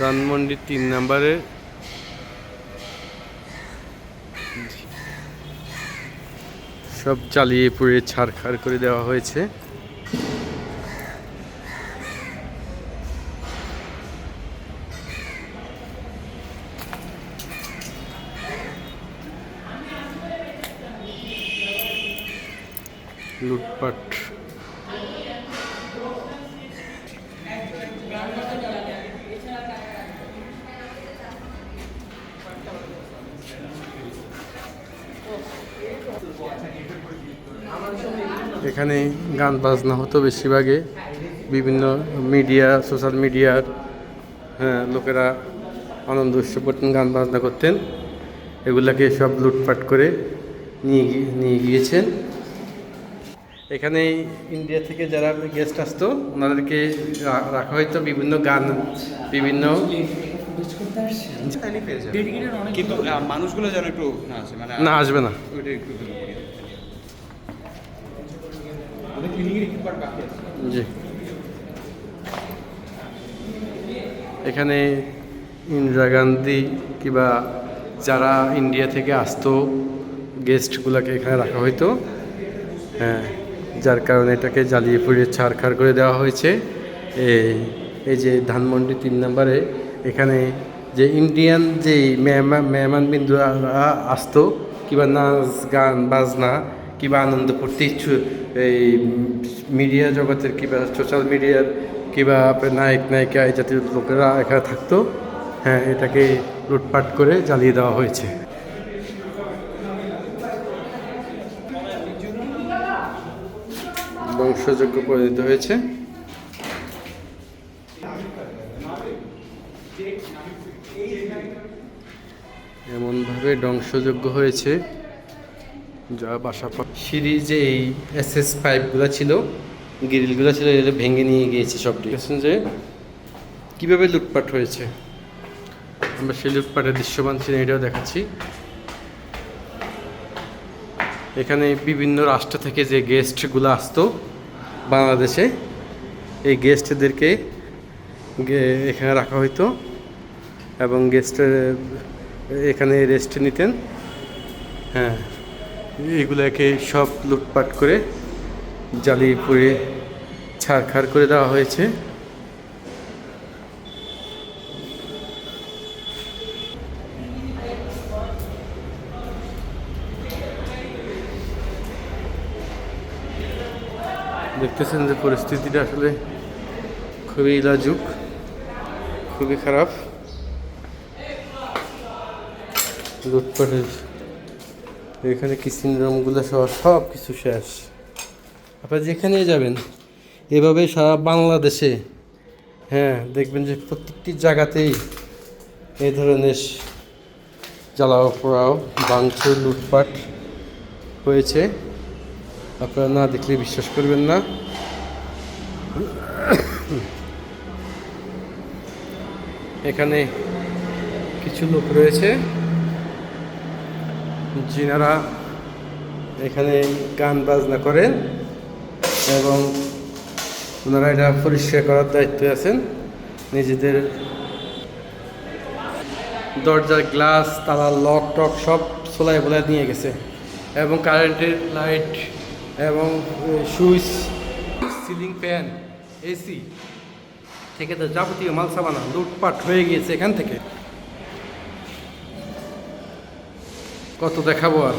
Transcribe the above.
ধানমন্ডি তিন নম্বরে। সব চালিয়ে পুড়ে ছাড়খাড় করে দেওয়া হয়েছে। লুটপাট এখানে গান বাজনা হতো বেশিরভাগে। বিভিন্ন মিডিয়া সোশ্যাল মিডিয়ার হ্যাঁ লোকেরা আনন্দ উৎসব করতেন গান বাজনা করতেন। এগুলাকে সব লুটপাট করে নিয়ে গিয়ে নিয়ে গিয়েছেন। এখানে ইন্ডিয়া থেকে যারা গেস্ট আসতো ওনাদেরকে রাখা হয়তো বিভিন্ন গান বিভিন্ন কিন্তু মানুষগুলো যেন একটু না মানে না আসবে না। জি। এখানে ইন্দিরা গান্ধী কিংবা যারা ইন্ডিয়া থেকে আসতো গেস্টগুলোকে এখানে রাখা হইতো। হ্যাঁ যার কারণে এটাকে জ্বালিয়ে পুড়িয়ে ছাড়খাড় করে দেওয়া হয়েছে। এই এই যে ধানমন্ডি তিন নম্বরে, এখানে যে ইন্ডিয়ান যে মেহমান মেহমান বিন্দুরা আসতো, কিংবা নাচ, গান, বাজনা কিংবা আনন্দ করতে ইচ্ছু, এই মিডিয়া জগতের কিংবা সোশ্যাল মিডিয়ার কিংবা নায়ক, নায়িকা, এই জাতীয় লোকেরা এখানে থাকতো। হ্যাঁ এটাকে লুটপাট করে জ্বালিয়ে দেওয়া হয়েছে। ধ্বংসযোগ্য পরিণত হয়েছে। এমনভাবে ধ্বংসযোগ্য হয়েছে। যা বাসা যে এই এস এস পাইপগুলো ছিল গ্রিলগুলো ছিল এটা ভেঙে নিয়ে গিয়েছে সব দেখেছেন যে কীভাবে লুটপাট হয়েছে। আমরা সেই লুটপাটের দৃশ্যমান ছিল এটাও দেখাচ্ছি। এখানে বিভিন্ন রাষ্ট্র থেকে যে গেস্টগুলো আসতো বাংলাদেশে এই গেস্টদেরকে এখানে রাখা হইতো এবং গেস্টের এখানে রেস্ট নিতেন। হ্যাঁ। এগুলোকে সব লুটপাট করে জ্বালিয়ে পুড়ে ছাড়খাড় করে দেওয়া হয়েছে। দেখতেছেন যে পরিস্থিতিটা আসলে খুবই লাজুক, খুবই খারাপ। লুটপাটের এখানে কিচেন রুমগুলো সহ সব কিছু শেষ। আপনারা যেখানেই যাবেন, এভাবে সারা বাংলাদেশে হ্যাঁ দেখবেন যে প্রত্যেকটি জায়গাতেই এই ধরনের জ্বালাও পোড়াও, ভাঙচুর, লুটপাট হয়েছে। আপনারা না দেখলে বিশ্বাস করবেন না। এখানে কিছু লোক রয়েছে। যিনারা এখানে গান বাজনা করেন এবং ওনারা এটা পরিষ্কার করার দায়িত্বে আছেন। নিজেদের দরজার গ্লাস, তালার লক টক সব সোলাই বোলাই নিয়ে গেছে এবং কারেন্টের লাইট এবং সুইচ, সিলিং ফ্যান, এসি থেকে তো যাবতীয় মাল সাবানা লুটপাট হয়ে গিয়েছে এখান থেকে। কত দেখাবো আর